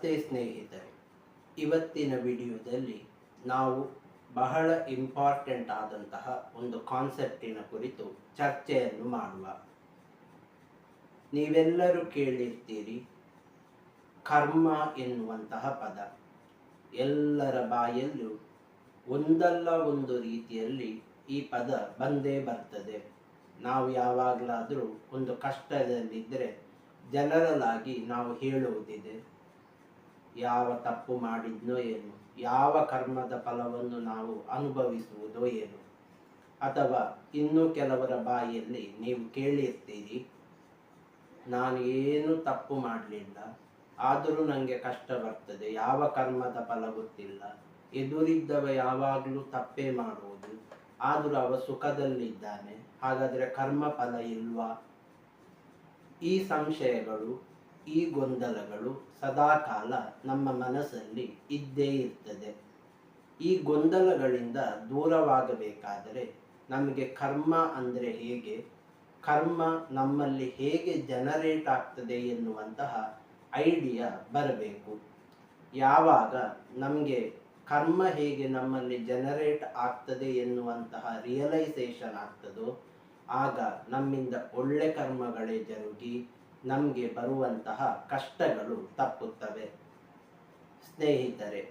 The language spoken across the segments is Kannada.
ನಮಸ್ತೆ ಸ್ನೇಹಿತರೆ. ಇವತ್ತಿನ ವಿಡಿಯೋದಲ್ಲಿ ನಾವು ಬಹಳ ಇಂಪಾರ್ಟೆಂಟ್ ಆದಂತಹ ಒಂದು ಕಾನ್ಸೆಪ್ಟಿನ ಕುರಿತು ಚರ್ಚೆಯನ್ನು ಮಾಡುವ. ನೀವೆಲ್ಲರೂ ಕೇಳಿರ್ತೀರಿ, ಕರ್ಮ ಎನ್ನುವಂತಹ ಪದ. ಎಲ್ಲರ ಬಾಯಲ್ಲೂ ಒಂದಲ್ಲ ಒಂದು ರೀತಿಯಲ್ಲಿ ಈ ಪದ ಬಂದೇ ಬರ್ತದೆ. ನಾವು ಯಾವಾಗಲಾದರೂ ಒಂದು ಕಷ್ಟದಲ್ಲಿದ್ದರೆ ಜನರಲ್ ಆಗಿ ನಾವು ಹೇಳುವುದಿದೆ. ಯಾವ ತಪ್ಪು ಮಾಡಿದ್ನೋ ಏನು, ಯಾವ ಕರ್ಮದ ಫಲವನ್ನು ನಾವು ಅನುಭವಿಸುವುದೋ ಏನು. ಅಥವಾ ಇನ್ನೂ ಕೆಲವರ ಬಾಯಿಯಲ್ಲಿ ನೀವು ಕೇಳಿರ್ತೀರಿ, ನಾನು ಏನು ತಪ್ಪು ಮಾಡಲಿಲ್ಲ, ಆದರೂ ನನಗೆ ಕಷ್ಟ ಬರ್ತದೆ, ಯಾವ ಕರ್ಮದ ಫಲ ಗೊತ್ತಿಲ್ಲ, ಎದುರಿದ್ದವ ಯಾವಾಗಲೂ ತಪ್ಪೇ ಮಾಡುವುದು, ಆದರೂ ಅವ ಸುಖದಲ್ಲಿದ್ದಾನೆ, ಹಾಗಾದರೆ ಕರ್ಮ ಫಲ ಇಲ್ವಾ? ಈ ಸಂಶಯಗಳು ಈ ಗೊಂದಲಗಳು ಸದಾಕಾಲ ನಮ್ಮ ಮನಸ್ಸಲ್ಲಿ ಇದ್ದೇ ಇರ್ತದೆ. ಈ ಗೊಂದಲಗಳಿಂದ ದೂರವಾಗಬೇಕಾದರೆ ನಮಗೆ ಕರ್ಮ ಅಂದರೆ ಹೇಗೆ? ಕರ್ಮ ನಮ್ಮಲ್ಲಿ ಹೇಗೆ ಜನರೇಟ್ ಆಗ್ತದೆ ಎನ್ನುವಂತಹ ಐಡಿಯಾ ಬರಬೇಕು. ಯಾವಾಗ ನಮಗೆ ಕರ್ಮ ಹೇಗೆ ನಮ್ಮಲ್ಲಿ ಜನರೇಟ್ ಆಗ್ತದೆ ಎನ್ನುವಂತಹ ರಿಯಲೈಸೇಷನ್ ಆಗ್ತದೋ ಆಗ ನಮ್ಮಿಂದ ಒಳ್ಳೆ ಕರ್ಮಗಳೇ ಜರುಗಿ ನಮಗೆ ಬರುವಂತಹ ಕಷ್ಟಗಳು ತಪ್ಪುತ್ತವೆ. ಸ್ನೇಹಿತರೆ,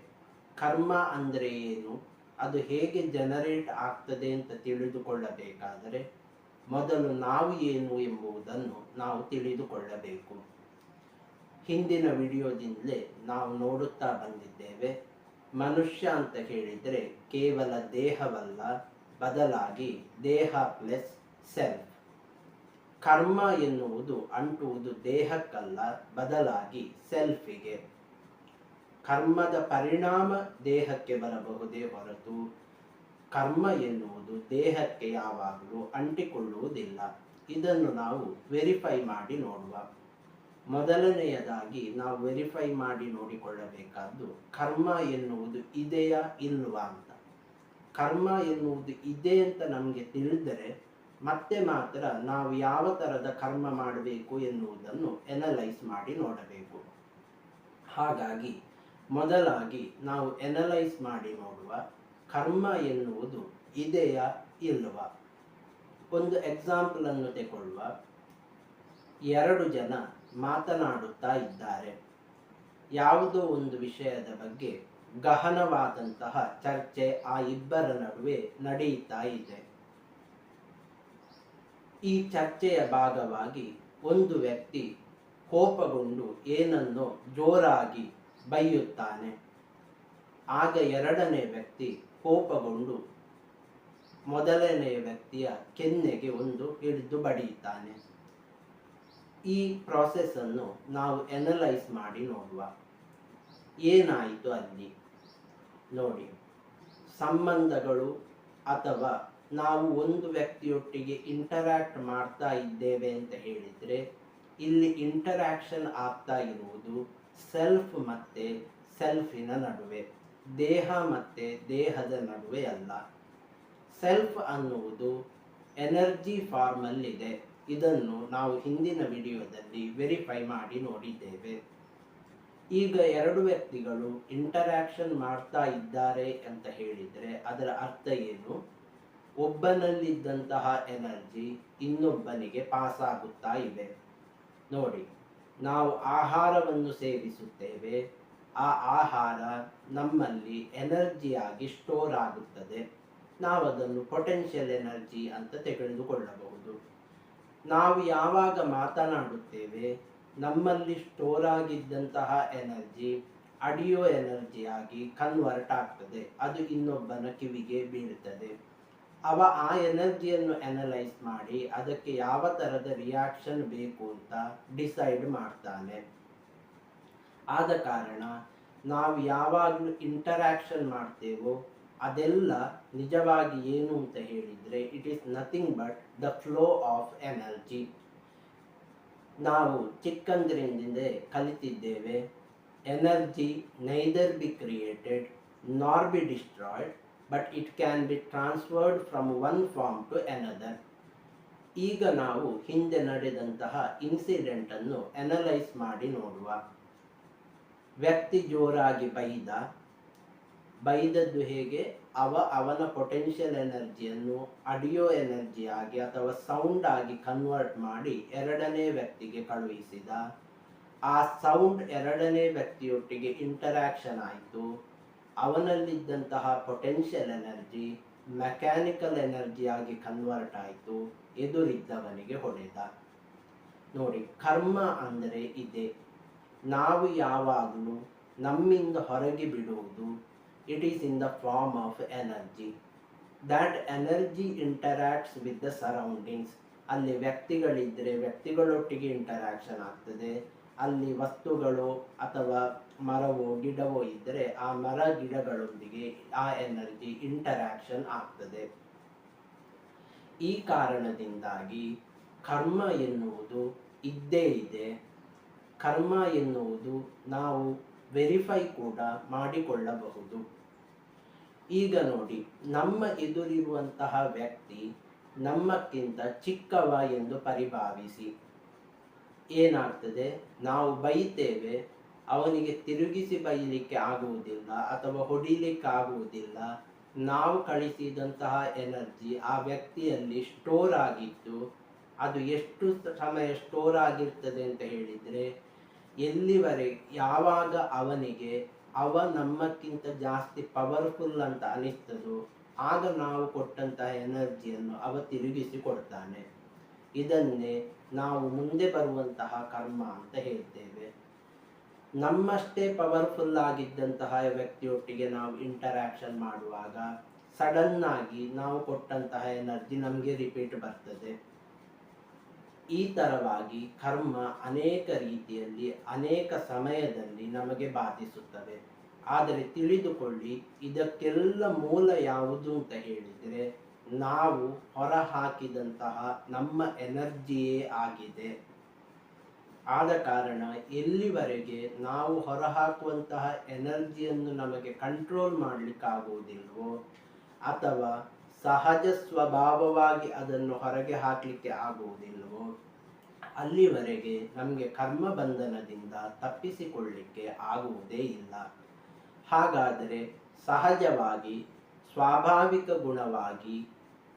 ಕರ್ಮ ಅಂದರೆ ಏನು? ಅದು ಹೇಗೆ ಜನರೇಟ್ ಆಗ್ತದೆ ಅಂತ ತಿಳಿದುಕೊಳ್ಳಬೇಕಾದರೆ, ಮೊದಲು ನಾವು ಏನು ಎಂಬುದನ್ನು ನಾವು ತಿಳಿದುಕೊಳ್ಳಬೇಕು. ಹಿಂದಿನ ವಿಡಿಯೋದಿಂದಲೇ ನಾವು ನೋಡುತ್ತಾ ಬಂದಿದ್ದೇವೆ, ಮನುಷ್ಯ ಅಂತ ಹೇಳಿದರೆ ಕೇವಲ ದೇಹವಲ್ಲ, ಬದಲಾಗಿ ದೇಹ ಪ್ಲಸ್ ಸೆಲ್ಫ್ ಕರ್ಮ ಎನ್ನುವುದು ಅಂಟುವುದು ದೇಹಕ್ಕಲ್ಲ, ಬದಲಾಗಿ ಸೆಲ್ಫಿಗೆ ಕರ್ಮದ ಪರಿಣಾಮ ದೇಹಕ್ಕೆ ಬರಬಹುದೇ ಹೊರತು ಕರ್ಮ ಎನ್ನುವುದು ದೇಹಕ್ಕೆ ಯಾವಾಗಲೂ ಅಂಟಿಕೊಳ್ಳುವುದಿಲ್ಲ. ಇದನ್ನು ನಾವು ವೆರಿಫೈ ಮಾಡಿ ನೋಡುವ. ಮೊದಲನೆಯದಾಗಿ ನಾವು ವೆರಿಫೈ ಮಾಡಿ ನೋಡಿಕೊಳ್ಳಬೇಕಾದ್ದು ಕರ್ಮ ಎನ್ನುವುದು ಇದೆಯಾ ಇಲ್ವಾ ಅಂತ. ಕರ್ಮ ಎನ್ನುವುದು ಇದೆ ಅಂತ ನಮಗೆ ತಿಳಿದರೆ ಮತ್ತೆ ಮಾತ್ರ ನಾವು ಯಾವ ಥರದ ಕರ್ಮ ಮಾಡಬೇಕು ಎನ್ನುವುದನ್ನು ಎನಲೈಸ್ ಮಾಡಿ ನೋಡಬೇಕು. ಹಾಗಾಗಿ ಮೊದಲಾಗಿ ನಾವು ಎನಲೈಸ್ ಮಾಡಿ ನೋಡುವ ಕರ್ಮ ಎನ್ನುವುದು ಇದೆಯಾ ಇಲ್ಲವಾ ಒಂದು ಎಕ್ಸಾಂಪಲ್ ಅನ್ನು ತಗೊಳ್ಳುವ ಎರಡು ಜನ ಮಾತನಾಡುತ್ತಾ ಇದ್ದಾರೆ. ಯಾವುದೋ ಒಂದು ವಿಷಯದ ಬಗ್ಗೆ ಗಹನವಾದಂತಹ ಚರ್ಚೆ ಆ ಇಬ್ಬರ ನಡುವೆ ನಡೆಯುತ್ತಾ ಇದೆ. ಈ ಚರ್ಚೆಯ ಭಾಗವಾಗಿ ಒಂದು ವ್ಯಕ್ತಿ ಕೋಪಗೊಂಡು ಏನನ್ನೋ ಜೋರಾಗಿ ಬೈಯುತ್ತಾನೆ. ಆಗ ಎರಡನೇ ವ್ಯಕ್ತಿ ಕೋಪಗೊಂಡು ಮೊದಲನೆಯ ವ್ಯಕ್ತಿಯ ಕೆನ್ನೆಗೆ ಒಂದು ಹಿಡಿದು ಬಡಿಯುತ್ತಾನೆ. ಈ ಪ್ರಾಸೆಸ್ ನಾವು ಎನಲೈಸ್ ಮಾಡಿ ನೋಡುವ. ಏನಾಯಿತು ಅಲ್ಲಿ? ನೋಡಿ. ಸಂಬಂಧಗಳು ಅಥವಾ ನಾವು ಒಂದು ವ್ಯಕ್ತಿಯೊಟ್ಟಿಗೆ ಇಂಟರಾಕ್ಟ್ ಮಾಡ್ತಾ ಇದ್ದೇವೆ ಅಂತ ಹೇಳಿದರೆ, ಇಲ್ಲಿ ಇಂಟರಾಕ್ಷನ್ ಆಗ್ತಾ ಇರುವುದು ಸೆಲ್ಫ್ ಮತ್ತೆ ಸೆಲ್ಫಿನ ನಡುವೆ, ದೇಹ ಮತ್ತೆ ದೇಹದ ನಡುವೆ ಅಲ್ಲ. ಸೆಲ್ಫ್ ಅನ್ನುವುದು ಎನರ್ಜಿ ಫಾರ್ಮಲ್ಲಿದೆ ಇದನ್ನು ನಾವು ಹಿಂದಿನ ವಿಡಿಯೋದಲ್ಲಿ ವೆರಿಫೈ ಮಾಡಿ ನೋಡಿದ್ದೇವೆ. ಈಗ ಎರಡು ವ್ಯಕ್ತಿಗಳು ಇಂಟರಾಕ್ಷನ್ ಮಾಡ್ತಾ ಇದ್ದಾರೆ ಅಂತ ಹೇಳಿದರೆ, ಅದರ ಅರ್ಥ ಏನು? ಒಬ್ಬನಲ್ಲಿದ್ದಂತಹ ಎನರ್ಜಿ ಇನ್ನೊಬ್ಬನಿಗೆ ಪಾಸ್ ಆಗುತ್ತಾ ಇದೆ. ನೋಡಿ, ನಾವು ಆಹಾರವನ್ನು ಸೇವಿಸುತ್ತೇವೆ. ಆ ಆಹಾರ ನಮ್ಮಲ್ಲಿ ಎನರ್ಜಿಯಾಗಿ ಸ್ಟೋರ್ ಆಗುತ್ತದೆ. ನಾವು ಅದನ್ನು ಪೊಟೆನ್ಷಿಯಲ್ ಎನರ್ಜಿ ಅಂತ ತೆಗೆದುಕೊಳ್ಳಬಹುದು. ನಾವು ಯಾವಾಗ ಮಾತನಾಡುತ್ತೇವೆ, ನಮ್ಮಲ್ಲಿ ಸ್ಟೋರ್ ಆಗಿದ್ದಂತಹ ಎನರ್ಜಿ ಅಡಿಯೋ ಎನರ್ಜಿಯಾಗಿ ಕನ್ವರ್ಟ್ ಆಗ್ತದೆ. ಅದು ಇನ್ನೊಬ್ಬನ ಕಿವಿಗೆ ಬೀಳುತ್ತದೆ. ಅವ ಆ ಎನರ್ಜಿಯನ್ನು ಅನಲೈಸ್ ಮಾಡಿ ಅದಕ್ಕೆ ಯಾವ ಥರದ ರಿಯಾಕ್ಷನ್ ಬೇಕು ಅಂತ ಡಿಸೈಡ್ ಮಾಡ್ತಾನೆ. ಆದ ಕಾರಣ ನಾವು ಯಾವಾಗಲೂ ಇಂಟರಾಕ್ಷನ್ ಮಾಡ್ತೇವೋ ಅದೆಲ್ಲ ನಿಜವಾಗಿ ಏನು ಅಂತ ಹೇಳಿದರೆ it is nothing but the flow of energy ನಾವು ಚಿಕ್ಕಂದ್ರಿಂದ ಕಲಿತಿದ್ದೇವೆ energy neither be created nor be destroyed but it can be transferred from one form to another ಈಗ ನಾವು ಹಿಂದೆ ನಡೆದಂತಹ ಇನ್ಸಿಡೆಂಟನ್ನು ಅನಲೈಸ್ ಮಾಡಿ ನೋಡುವ. ವ್ಯಕ್ತಿ ಜೋರಾಗಿ ಬೈದ. ಬೈದದ್ದು ಹೇಗೆ? ಅವ ಅವನ ಪೊಟೆನ್ಷಿಯಲ್ ಎನರ್ಜಿಯನ್ನು ಅಡಿಯೋ ಎನರ್ಜಿ ಆಗಿ ಅಥವಾ ಸೌಂಡ್ ಆಗಿ ಕನ್ವರ್ಟ್ ಮಾಡಿ ಎರಡನೇ ವ್ಯಕ್ತಿಗೆ ಕಳುಹಿಸಿದ. ಆ ಸೌಂಡ್ ಎರಡನೇ ವ್ಯಕ್ತಿಯೊಟ್ಟಿಗೆ ಇಂಟರಾಕ್ಷನ್ ಆಯಿತು. ಅವನಲ್ಲಿದ್ದಂತಹ ಪೊಟೆನ್ಷಿಯಲ್ ಎನರ್ಜಿ ಮೆಕ್ಯಾನಿಕಲ್ ಎನರ್ಜಿ ಆಗಿ ಕನ್ವರ್ಟ್ ಆಯಿತು, ಎದುರಿದ್ದವನಿಗೆ ಹೊಡೆದ. ನೋಡಿ, ಕರ್ಮ ಅಂದರೆ ಇದೆ. ನಾವು ಯಾವಾಗಲೂ ನಮ್ಮಿಂದ ಹೊರಗೆ ಬಿಡುವುದು it is in the form of energy that energy interacts with the surroundings ಅಲ್ಲಿ ವ್ಯಕ್ತಿಗಳಿದ್ದರೆ ವ್ಯಕ್ತಿಗಳೊಟ್ಟಿಗೆ ಇಂಟರಾಕ್ಷನ್ ಆಗ್ತದೆ. ಅಲ್ಲಿ ವಸ್ತುಗಳು ಅಥವಾ ಮರವೋ ಗಿಡವೋ ಇದ್ದರೆ ಆ ಮರ ಗಿಡಗಳೊಂದಿಗೆ ಆ ಎನರ್ಜಿ ಇಂಟರಾಕ್ಷನ್ ಆಗ್ತದೆ. ಈ ಕಾರಣದಿಂದಾಗಿ ಕರ್ಮ ಎನ್ನುವುದು ಇದ್ದೇ ಇದೆ. ಕರ್ಮ ಎನ್ನುವುದು ನಾವು ವೆರಿಫೈ ಕೂಡ ಮಾಡಿಕೊಳ್ಳಬಹುದು. ಈಗ ನೋಡಿ, ನಮ್ಮ ಎದುರಿರುವಂತಹ ವ್ಯಕ್ತಿ ನಮ್ಮಕ್ಕಿಂತ ಚಿಕ್ಕವ ಎಂದು ಪರಿಭಾವಿಸಿ ಏನಾಗ್ತದೆ? ನಾವು ಬೈತೇವೆ ಅವನಿಗೆ ತಿರುಗಿಸಿ ಬೈಯಲಿಕ್ಕೆ ಆಗುವುದಿಲ್ಲ ಅಥವಾ ಹೊಡಿಲಿಕ್ಕೆ ಆಗುವುದಿಲ್ಲ. ನಾವು ಕಳಿಸಿದಂತಹ ಎನರ್ಜಿ ಆ ವ್ಯಕ್ತಿಯಲ್ಲಿ ಸ್ಟೋರ್ ಆಗಿತ್ತು ಅದು ಎಷ್ಟು ಸಮಯ ಸ್ಟೋರ್ ಆಗಿರ್ತದೆ ಅಂತ ಹೇಳಿದರೆ ಎಲ್ಲಿವರೆಗೆ ಯಾವಾಗ ಅವನಿಗೆ ಅವ ನಮ್ಮಕ್ಕಿಂತ ಜಾಸ್ತಿ ಪವರ್ಫುಲ್ ಅಂತ ಅನಿಸ್ತದೋ, ಆಗ ನಾವು ಕೊಟ್ಟಂತಹ ಎನರ್ಜಿಯನ್ನು ಅವ ತಿರುಗಿಸಿ ಕೊಡ್ತಾನೆ ಇದನ್ನೇ ನಾವು ಮುಂದೆ ಬರುವಂತಹ ಕರ್ಮ ಅಂತ ಹೇಳ್ತೇವೆ. ನಮ್ಮಷ್ಟೇ ಪವರ್ಫುಲ್ ಆಗಿದ್ದಂತಹ ವ್ಯಕ್ತಿಯೊಟ್ಟಿಗೆ ನಾವು ಇಂಟರಾಕ್ಷನ್ ಮಾಡುವಾಗ ಸಡನ್ ಆಗಿ ನಾವು ಕೊಟ್ಟಂತಹ ಎನರ್ಜಿ ನಮಗೆ ರಿಪೀಟ್ ಬರ್ತದೆ. ಈ ತರವಾಗಿ ಕರ್ಮ ಅನೇಕ ರೀತಿಯಲ್ಲಿ, ಅನೇಕ ಸಮಯದಲ್ಲಿ ನಮಗೆ ಬಾಧಿಸುತ್ತವೆ. ಆದರೆ ತಿಳಿದುಕೊಳ್ಳಿ, ಇದಕ್ಕೆಲ್ಲ ಮೂಲ ಯಾವುದು ಅಂತ ಹೇಳಿದರೆ, ನಾವು ಹೊರಹಾಕಿದಂತಹ ನಮ್ಮ ಎನರ್ಜಿಯೇ ಆಗಿದೆ. ಆದ ಕಾರಣ ಎಲ್ಲಿವರೆಗೆ ನಾವು ಹೊರಹಾಕುವಂತಹ ಎನರ್ಜಿಯನ್ನು ನಮಗೆ ಕಂಟ್ರೋಲ್ ಮಾಡಲಿಕ್ಕಾಗುವುದಿಲ್ವೋ ಅಥವಾ ಸಹಜ ಸ್ವಭಾವವಾಗಿ ಅದನ್ನು ಹೊರಗೆ ಹಾಕಲಿಕ್ಕೆ ಆಗುವುದಿಲ್ಲವೋ ಅಲ್ಲಿವರೆಗೆ ನಮಗೆ ಕರ್ಮ ಬಂಧನದಿಂದ ತಪ್ಪಿಸಿಕೊಳ್ಳಲಿಕ್ಕೆ ಆಗುವುದೇ ಇಲ್ಲ. ಹಾಗಾದರೆ ಸಹಜವಾಗಿ, ಸ್ವಾಭಾವಿಕ ಗುಣವಾಗಿ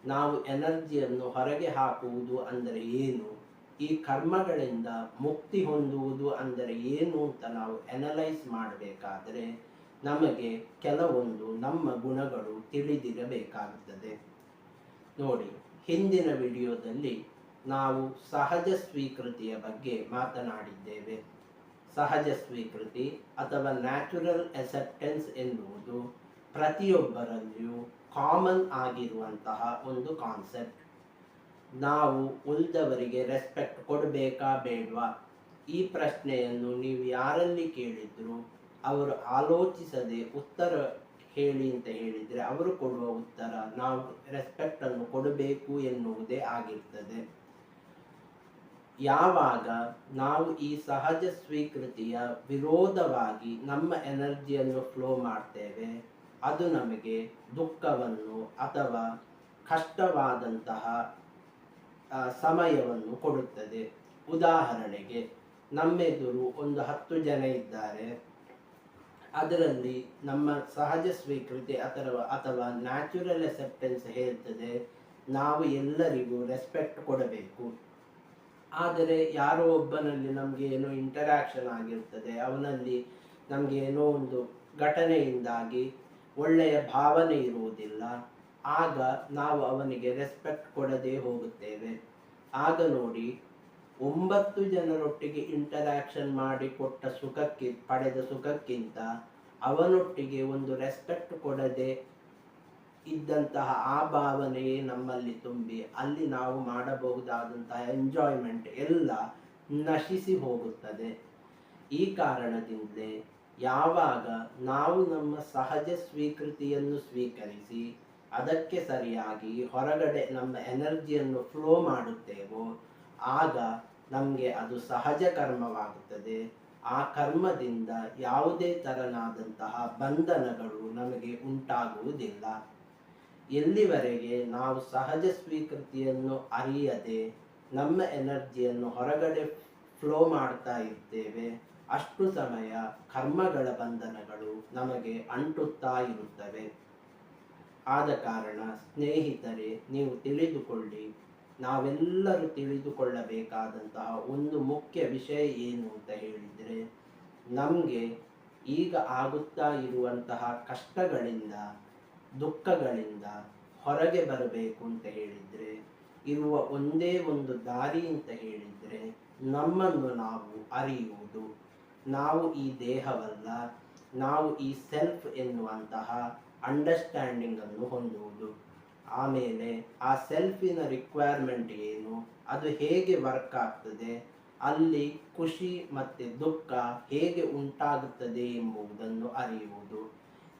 ನಾವು ಎನರ್ಜಿಯನ್ನು ಹೊರಗೆ ಹಾಕುವುದು ಅಂದರೆ ಏನು? ಈ ಕರ್ಮಗಳಿಂದ ಮುಕ್ತಿ ಹೊಂದುವುದು ಅಂದರೆ ಏನು ಅಂತ ನಾವು ಅನಲೈಸ್ ಮಾಡಬೇಕಾದರೆ ನಮಗೆ ಕೆಲವೊಂದು ನಮ್ಮ ಗುಣಗಳು ತಿಳಿದಿರಬೇಕಾಗುತ್ತದೆ ನೋಡಿ, ಹಿಂದಿನ ವಿಡಿಯೋದಲ್ಲಿ ನಾವು ಸಹಜ ಸ್ವೀಕೃತಿಯ ಬಗ್ಗೆ ಮಾತನಾಡಿದ್ದೇವೆ. ಸಹಜ ಸ್ವೀಕೃತಿ ಅಥವಾ ನ್ಯಾಚುರಲ್ ಅಸೆಪ್ಟೆನ್ಸ್ ಎನ್ನುವುದು ಪ್ರತಿಯೊಬ್ಬರಲ್ಲಿಯೂ ಕಾಮನ್ ಆಗಿರುವಂತಹ ಒಂದು ಕಾನ್ಸೆಪ್ಟ್ ನಾವು ಉಳಿದವರಿಗೆ ರೆಸ್ಪೆಕ್ಟ್ ಕೊಡಬೇಕಾ ಬೇಡವಾ? ಈ ಪ್ರಶ್ನೆಯನ್ನು ನೀವು ಯಾರಲ್ಲಿ ಕೇಳಿದ್ರು ಅವರು ಆಲೋಚಿಸದೆ ಉತ್ತರ ಹೇಳಿ ಅಂತ ಹೇಳಿದರೆ ಅವರು ಕೊಡುವ ಉತ್ತರ ನಾವು ರೆಸ್ಪೆಕ್ಟನ್ನು ಕೊಡಬೇಕು ಎನ್ನುವುದೇ ಆಗಿರ್ತದೆ. ಯಾವಾಗ ನಾವು ಈ ಸಹಜ ಸ್ವೀಕೃತಿಯ ವಿರೋಧವಾಗಿ ನಮ್ಮ ಎನರ್ಜಿಯನ್ನು ಫ್ಲೋ ಮಾಡ್ತೇವೆ, ಅದು ನಮಗೆ ದುಃಖವನ್ನು ಅಥವಾ ಕಷ್ಟವಾದಂತಹ ಸಮಯವನ್ನು ಕೊಡುತ್ತದೆ. ಉದಾಹರಣೆಗೆ, ನಮ್ಮೆದುರು ಒಂದು ಹತ್ತು ಜನ ಇದ್ದಾರೆ. ಅದರಲ್ಲಿ ನಮ್ಮ ಸಹಜ ಸ್ವೀಕೃತಿ ಅಥವಾ ಅಥವಾ ನ್ಯಾಚುರಲ್ ಅಸೆಪ್ಟೆನ್ಸ್ ಹೇಳ್ತದೆ. ನಾವು ಎಲ್ಲರಿಗೂ ರೆಸ್ಪೆಕ್ಟ್ ಕೊಡಬೇಕು. ಆದರೆ, ಯಾರೋ ಒಬ್ಬನಲ್ಲಿ ನಮಗೆ ಏನೋ ಇಂಟರಾಕ್ಷನ್ ಆಗಿರ್ತದೆ. ಅವನಲ್ಲಿ ನಮಗೆ ಏನೋ ಒಂದು ಘಟನೆಯಿಂದಾಗಿ ಒಳ್ಳೆಯ ಭಾವನೆ ಇರುವುದಿಲ್ಲ. ಆಗ ನಾವು ಅವನಿಗೆ ರೆಸ್ಪೆಕ್ಟ್ ಕೊಡದೇ ಹೋಗುತ್ತೇವೆ. ಆಗ ನೋಡಿ, ಒಂಬತ್ತು ಜನರೊಟ್ಟಿಗೆ ಇಂಟರಾಕ್ಷನ್ ಮಾಡಿ ಕೊಟ್ಟ ಸುಖಕ್ಕೆ, ಪಡೆದ ಸುಖಕ್ಕಿಂತ ಅವನೊಟ್ಟಿಗೆ ಒಂದು ರೆಸ್ಪೆಕ್ಟ್ ಕೊಡದೆ ಇದ್ದಂತಹ ಆ ಭಾವನೆಯೇ ನಮ್ಮಲ್ಲಿ ತುಂಬಿ, ಅಲ್ಲಿ ನಾವು ಮಾಡಬಹುದಾದಂತಹ ಎಂಜಾಯ್ಮೆಂಟ್ ಎಲ್ಲ ನಶಿಸಿ ಹೋಗುತ್ತದೆ. ಈ ಕಾರಣದಿಂದಲೇ ಯಾವಾಗ ನಾವು ನಮ್ಮ ಸಹಜ ಸ್ವೀಕೃತಿಯನ್ನು ಸ್ವೀಕರಿಸಿ ಅದಕ್ಕೆ ಸರಿಯಾಗಿ ಹೊರಗಡೆ ನಮ್ಮ ಎನರ್ಜಿಯನ್ನು ಫ್ಲೋ ಮಾಡುತ್ತೇವೋ, ಆಗ ನಮಗೆ ಅದು ಸಹಜ ಕರ್ಮವಾಗುತ್ತದೆ. ಆ ಕರ್ಮದಿಂದ ಯಾವುದೇ ತರನಾದಂತಹ ಬಂಧನಗಳು ನಮಗೆ ಉಂಟಾಗುವುದಿಲ್ಲ. ಎಲ್ಲಿವರೆಗೆ ನಾವು ಸಹಜ ಸ್ವೀಕೃತಿಯನ್ನು ಅರಿಯದೆ ನಮ್ಮ ಎನರ್ಜಿಯನ್ನು ಹೊರಗಡೆ ಫ್ಲೋ ಮಾಡ್ತಾ ಇರ್ತೇವೆ, ಅಷ್ಟು ಸಮಯ ಕರ್ಮಗಳ ಬಂಧನಗಳು ನಮಗೆ ಅಂಟುತ್ತಾ ಇರುತ್ತವೆ. ಆದ ಕಾರಣ ಸ್ನೇಹಿತರೆ, ನೀವು ತಿಳಿದುಕೊಳ್ಳಿ, ನಾವೆಲ್ಲರೂ ತಿಳಿದುಕೊಳ್ಳಬೇಕಾದಂತಹ ಒಂದು ಮುಖ್ಯ ವಿಷಯ ಏನು ಅಂತ ಹೇಳಿದರೆ, ನಮಗೆ ಈಗ ಆಗುತ್ತಾ ಇರುವಂತಹ ಕಷ್ಟಗಳಿಂದ, ದುಃಖಗಳಿಂದ ಹೊರಗೆ ಬರಬೇಕು ಅಂತ ಹೇಳಿದರೆ, ಇರುವ ಒಂದೇ ಒಂದು ದಾರಿ ಅಂತ ಹೇಳಿದರೆ, ನಮ್ಮನ್ನು ನಾವು ಅರಿಯುವುದು. ನಾವು ಈ ದೇಹವಲ್ಲ, ನಾವು ಈ ಸೆಲ್ಫ್ ಎನ್ನುವಂತಹ ಅಂಡರ್ಸ್ಟ್ಯಾಂಡಿಂಗ್ ಅನ್ನು ಹೊಂದುವುದು. ಆಮೇಲೆ ಆ ಸೆಲ್ಫಿನ ರಿಕ್ವೈರ್ಮೆಂಟ್ ಏನು, ಅದು ಹೇಗೆ ವರ್ಕ್ ಆಗ್ತದೆ, ಅಲ್ಲಿ ಖುಷಿ ಮತ್ತು ದುಃಖ ಹೇಗೆ ಉಂಟಾಗುತ್ತದೆ ಎಂಬುದನ್ನು ಅರಿಯುವುದು.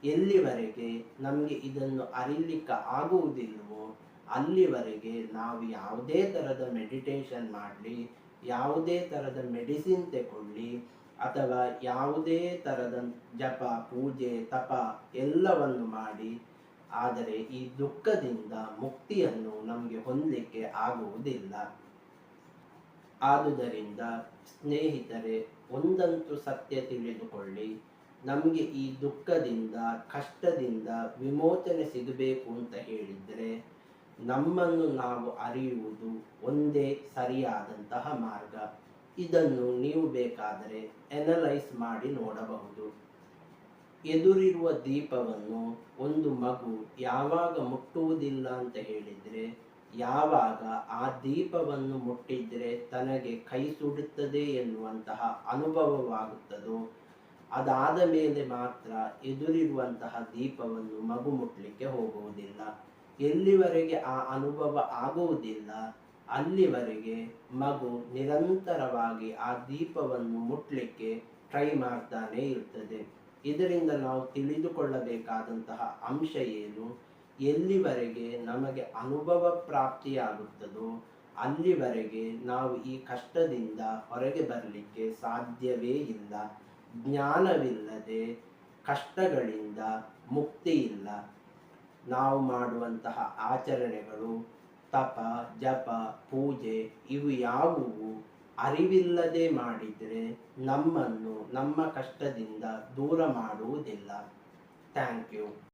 ಎಲ್ಲಿವರೆಗೆ ನಮಗೆ ಇದನ್ನು ಅರಿಲಿಕ್ಕೆ ಆಗುವುದಿಲ್ಲವೋ, ಅಲ್ಲಿವರೆಗೆ ನಾವು ಯಾವುದೇ ಥರದ ಮೆಡಿಟೇಷನ್ ಮಾಡಲಿ, ಯಾವುದೇ ಥರದ ಮೆಡಿಸಿನ್ ತಗೊಳ್ಳಿ ಅಥವಾ ಯಾವುದೇ ತರದ ಜಪ, ಪೂಜೆ, ತಪ ಎಲ್ಲವನ್ನು ಮಾಡಿ, ಆದರೆ ಈ ದುಃಖದಿಂದ ಮುಕ್ತಿಯನ್ನು ನಮಗೆ ಹೊಂದಲಿಕ್ಕೆ ಆಗುವುದಿಲ್ಲ. ಆದುದರಿಂದ ಸ್ನೇಹಿತರೆ, ಒಂದಂತೂ ಸತ್ಯ ತಿಳಿದುಕೊಳ್ಳಿ. ನಮಗೆ ಈ ದುಃಖದಿಂದ, ಕಷ್ಟದಿಂದ ವಿಮೋಚನೆ ಸಿಗಬೇಕು ಅಂತ ಹೇಳಿದರೆ, ನಮ್ಮನ್ನು ನಾವು ಅರಿಯುವುದು ಒಂದೇ ಸರಿಯಾದಂತಹ ಮಾರ್ಗ. ಇದನ್ನು ನೀವು ಬೇಕಾದರೆ ಎನಲೈಸ್ ಮಾಡಿ ನೋಡಬಹುದು. ಎದುರಿರುವ ದೀಪವನ್ನು ಒಂದು ಮಗು ಯಾವಾಗ ಮುಟ್ಟುವುದಿಲ್ಲ ಅಂತ ಹೇಳಿದರೆ, ಯಾವಾಗ ಆ ದೀಪವನ್ನು ಮುಟ್ಟಿದ್ರೆ ತನಗೆ ಕೈ ಸುಡುತ್ತದೆ ಎನ್ನುವಂತಹ ಅನುಭವವಾಗುತ್ತದೋ, ಅದಾದ ಮೇಲೆ ಮಾತ್ರ ಎದುರಿರುವಂತಹ ದೀಪವನ್ನು ಮಗು ಮುಟ್ಟಲಿಕ್ಕೆ ಹೋಗುವುದಿಲ್ಲ. ಎಲ್ಲಿವರೆಗೆ ಆ ಅನುಭವ ಆಗುವುದಿಲ್ಲ ಅಲ್ಲಿವರೆಗೆ ಮಗು ನಿರಂತರವಾಗಿ ಆ ದೀಪವನ್ನು ಮುಟ್ಲಿಕ್ಕೆ ಟ್ರೈ ಮಾಡ್ತಾನೆ ಇರ್ತದೆ. ಇದರಿಂದ ನಾವು ತಿಳಿದುಕೊಳ್ಳಬೇಕಾದಂತಹ ಅಂಶ ಏನು? ಎಲ್ಲಿವರೆಗೆ ನಮಗೆ ಅನುಭವ ಪ್ರಾಪ್ತಿಯಾಗುತ್ತದೋ, ಅಲ್ಲಿವರೆಗೆ ನಾವು ಈ ಕಷ್ಟದಿಂದ ಹೊರಗೆ ಬರಲಿಕ್ಕೆ ಸಾಧ್ಯವೇ ಇಲ್ಲ. ಜ್ಞಾನವಿಲ್ಲದೆ, ಕಷ್ಟಗಳಿಂದ ಮುಕ್ತಿ ಇಲ್ಲ ನಾವು ಮಾಡುವಂತಹ ಆಚರಣೆಗಳು ತಪ ಜಪ ಪೂಜೆ ಇವು ಯಾವುವು? ಅರಿವಿಲ್ಲದೆ ಮಾಡಿದರೆ ನಮ್ಮನ್ನು ನಮ್ಮ ಕಷ್ಟದಿಂದ ದೂರ ಮಾಡುವುದಿಲ್ಲ. Thank you.